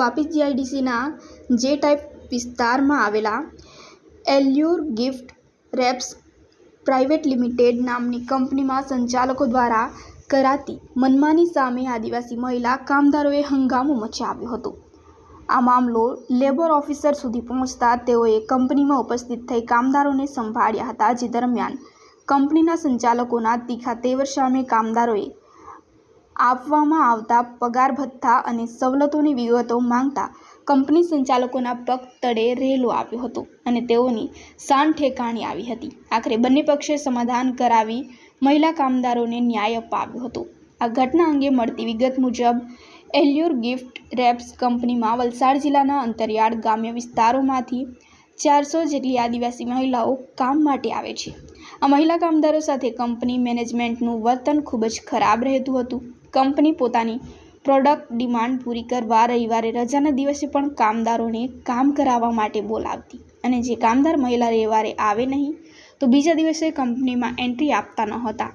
વાપી જીઆઈડીસીના જે ટાઈપ વિસ્તારમાં આવેલા Allure gift wraps private limited નામની કંપનીમાં સંચાલકો દ્વારા કરાતી મનમાની સામે આદિવાસી મહિલા કામદારોએ હંગામો મચાવ્યો હતો. આ મામલો લેબર ઓફિસર સુધી પહોંચતા તેઓએ કંપનીમાં ઉપસ્થિત થઈ કામદારોને સંભાળ્યા હતા. જે દરમિયાન કંપનીના સંચાલકોના તીખા તેવર સામે કામદારોએ આપવામાં આવતા પગાર ભથ્થા અને સવલતોની વિગતો માંગતા કંપની સંચાલકોના પગ તળે રેલો આપ્યો હતો અને તેઓની શાન ઠેકાણી આવી હતી. આખરે બંને પક્ષે સમાધાન કરાવી મહિલા કામદારોને ન્યાય અપાવ્યો હતો. આ ઘટના અંગે મળતી વિગત મુજબ, એલ્યુર ગિફ્ટ રેપ્સ કંપનીમાં વલસાડ જિલ્લાના અંતરિયાળ ગ્રામ્ય વિસ્તારોમાંથી ચારસો જેટલી આદિવાસી મહિલાઓ કામ માટે આવે છે. આ મહિલા કામદારો સાથે કંપની મેનેજમેન્ટનું વર્તન ખૂબ જ ખરાબ રહેતું હતું. કંપની પોતાની પ્રોડક્ટ ડિમાન્ડ પૂરી કરવા રવિવારે રજાના દિવસે પણ કામદારોને કામ કરાવવા માટે બોલાવતી. અને જે કામદાર મહિલા રવિવારે આવે નહીં, તો બીજા દિવસે કંપનીમાં એન્ટ્રી આપતા નહોતા.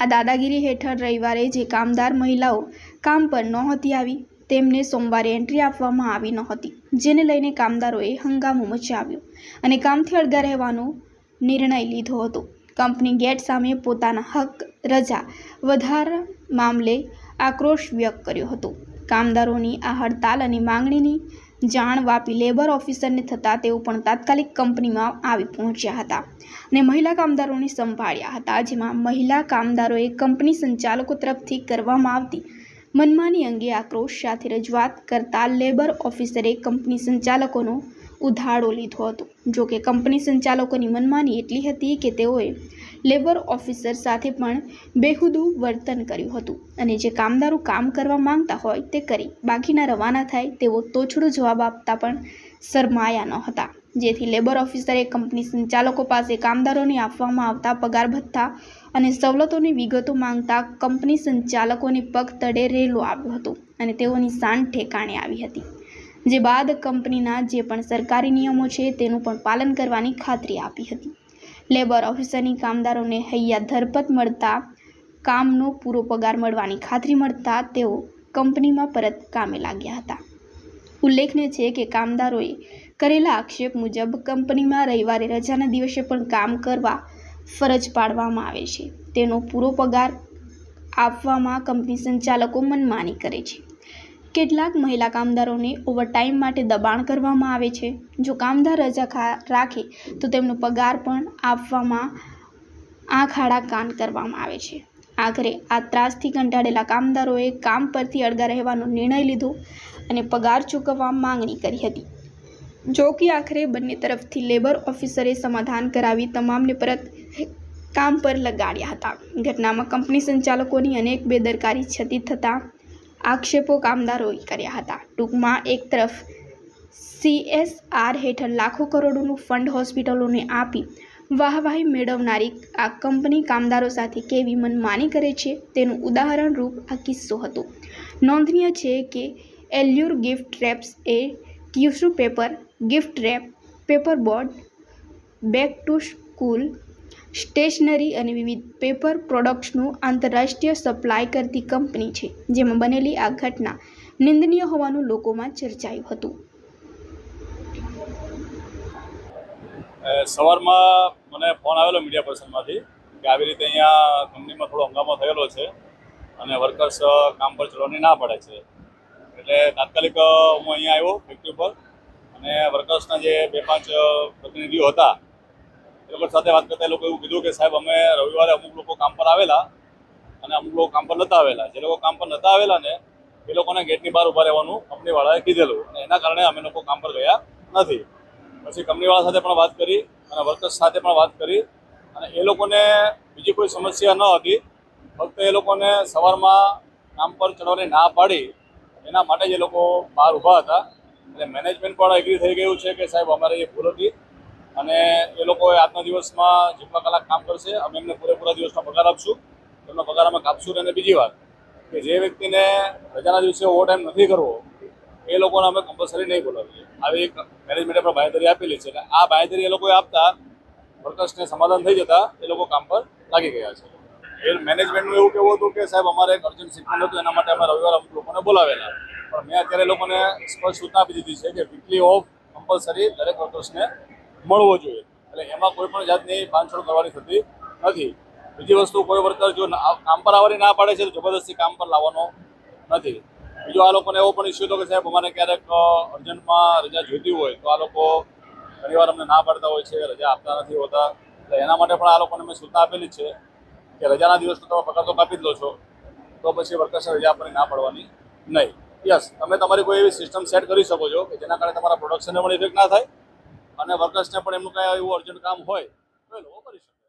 આ દાદાગીરી હેઠળ રવિવારે જે કામદાર મહિલાઓ કામ પર નહોતી આવી, તેમને સોમવારે એન્ટ્રી આપવામાં આવી નહોતી, જેને લઈને કામદારોએ હંગામો મચાવ્યો અને કામથી અળગા રહેવાનો નિર્ણય લીધો હતો. કંપની ગેટ સામે પોતાના હક, રજા વધારા મામલે આક્રોશ વ્યક્ત કર્યો હતો. કામદારોની આ હડતાલ અને માંગણીની જાણ વાપી લેબર ઓફિસરને થતાં તેઓ પણ તાત્કાલિક કંપનીમાં આવી પહોંચ્યા હતા અને મહિલા કામદારોને સંભાળ્યા હતા, જેમાં મહિલા કામદારોએ કંપની સંચાલકો તરફથી કરવામાં આવતી મનમાની અંગે આક્રોશ સાથે રજૂઆત કરતા લેબર ઓફિસરે કંપની સંચાલકોનો ઉધાડો લીધો હતો. જો કે કંપની સંચાલકોની મનમાની એટલી હતી કે તેઓએ લેબર ઓફિસર સાથે પણ બેહુદું વર્તન કર્યું હતું અને જે કામદારો કામ કરવા માંગતા હોય તે કરી. બાકીના રવાના થાય તેવો તોછડો જવાબ આપતા પણ શરમાયા ન હતા. જેથી લેબર ઓફિસરે કંપની સંચાલકો પાસે કામદારોને આપવામાં આવતા પગાર ભથ્થા અને સવલતોની વિગતો માંગતા કંપની સંચાલકોને પગ તળે રેલો આવ્યો હતો અને તેઓની શાન ઠેકાણે આવી હતી. જે બાદ કંપનીના જે પણ સરકારી નિયમો છે તેનું પણ પાલન કરવાની ખાતરી આપી હતી. લેબર ઓફિસરની કામદારોને હૈયા ધરપત મળતા કામનો પૂરો પગાર મળવાની ખાતરી મળતા તેઓ કંપનીમાં પરત કામે લાગ્યા હતા. ઉલ્લેખનીય છે કે કામદારોએ કરેલા આક્ષેપ મુજબ કંપનીમાં રવિવારે રજાના દિવસે પણ કામ કરવા ફરજ પાડવામાં આવે છે. તેનો પૂરો પગાર આપવામાં કંપની સંચાલકો મનમાની કરે છે. કેટલાક મહિલા કામદારોને ઓવરટાઈમ માટે દબાણ કરવામાં આવે છે. જો કામદાર રજા રાખે, તો તેમનો પગાર પણ આપવામાં આંખ આડા કાન કરવામાં આવે છે. આખરે આ ત્રાસથી કંટાળેલા કામદારોએ કામ પરથી અળગા રહેવાનો નિર્ણય લીધો અને પગાર ચૂકવવા માંગણી કરી હતી. જો કે આખરે બંને તરફથી લેબર ઓફિસરે સમાધાન કરાવી તમામને પરત કામ પર લગાડ્યા હતા. ઘટનામાં કંપની સંચાલકોની અનેક બેદરકારી છતી થતાં આક્ષેપો કામદારોએ કર્યા હતા. ટૂંકમાં એક તરફ સીએસઆર હેઠળ લાખો કરોડોનું ફંડ હોસ્પિટલોને આપી વાહવાહી મેળવનારી આ કંપની કામદારો સાથે કેવી મનમાની કરે છે તેનું ઉદાહરણરૂપ આ કિસ્સો હતો. નોંધનીય છે કે Allure gift wraps A tissue paper, gift wrap, paper board back to school stationery અને વિવિધ પેપર પ્રોડક્ટ્સનું આંતરરાષ્ટ્રીય સપ્લાય કરતી કંપની છે, જેમાં બનેલી આ ઘટના નિંદનીય હોવાનું લોકોમાં ચર્ચાયું હતું. સવારમાં મને ફોન આવેલો મીડિયા પર્સનમાંથી કે આવી રીતે અહીંયા કંપનીમાં થોડો હંગામો થયેલો છે અને વર્કર્સ કામ પર ચડવાની ના પડે છે. એટલે તાત્કાલિક હું અહીંયા આવ્યો ફેક્ટરી પર અને વર્કર્સના જે બે પાંચ પ્રતિનિધિઓ હતા એ લોકો સાથે વાત કરતા એ લોકો એવું કીધું કે સાહેબ, અમે રવિવારે અમુક લોકો કામ પર આવેલા અને અમુક લોકો કામ પર નહોતા આવેલા. જે લોકો કામ પર નહોતા આવેલા ને, એ લોકોને ગેટની બહાર ઊભા રહેવાનું કંપનીવાળાએ કીધેલું અને એના કારણે અમે લોકો કામ પર ગયા નથી. પછી કંપનીવાળા સાથે પણ વાત કરી અને વર્કર્સ સાથે પણ વાત કરી અને એ લોકોને બીજી કોઈ સમસ્યા ન હતી. ફક્ત એ લોકોને સવારમાં કામ પર ચડવાની ના પાડી, એના માટે જ એ લોકો બહાર ઊભા હતા. એટલે મેનેજમેન્ટ પણ એગ્રી થઈ ગયું છે કે સાહેબ, અમારે એ ભૂલ હતી. અને એ લોકોએ આજના દિવસમાં જેટલા કલાક કામ કરશે, અમે એમને પૂરેપૂરા દિવસનો પગાર આપશું. એમનો પગાર અમે કાપશું અને બીજી વાત કે જે વ્યક્તિને રજાના દિવસે ઓવરટાઈમ નથી કરવો, એ લોકોને અમે કમ્પલસરી નહીં બોલાવીએ. આવી એક મેનેજમેન્ટે પણ બાંયધરી આપેલી છે અને આ બાંયધરી એ લોકોએ આપતા, વર્કર્સને સમાધાન થઈ જતા એ લોકો કામ પર લાગી ગયા છે. એ મેનેજમેન્ટનું એવું કેવું હતું કે સાહેબ, અમારે એક અર્જન્ટ શિપમેન્ટ હતું એના માટે અમે રવિવારે અમુક લોકોને બોલાવેલા. પણ મેં અત્યારે લોકોને સ્પષ્ટ સૂચના આપી દીધી છે કે વીકલી ઓફ કમ્પલસરી દરેક વર્કર્સને મળવો જોઈએ. એટલે એમાં કોઈ પણ જાતની બાંધછોડ કરવાની થતી નથી. બીજી વસ્તુ, કોઈ વર્કર જો કામ પર આવવાની ના પાડે છે, તો જબરદસ્તી કામ પર લાવવાનો નથી. બીજો આ લોકોને એવો પણ ઇસ્યુ હતો કે સાહેબ, અમારે ક્યારેક અર્જન્ટમાં રજા જોઈતી હોય, તો આ લોકો ઘણીવાર અમને ના પાડતા હોય છે, રજા આપતા નથી હોતા. એટલે એના માટે પણ આ લોકોને મેં સૂચના આપેલી છે કે રજાના દિવસ તો તમે પગાર તો કાપી જ લો છો, તો પછી વર્કર્સને રજા આપવાની ના પાડવાની નહીં. યસ, તમે તમારી કોઈ એવી સિસ્ટમ સેટ કરી શકો છો કે જેના કારણે તમારા પ્રોડક્શનને પણ ઇફેક્ટ ના થાય અને વર્કર્સને પણ એમનું કાંઈ એવું અર્જન્ટ કામ હોય તો એ લોકો કરી શકે.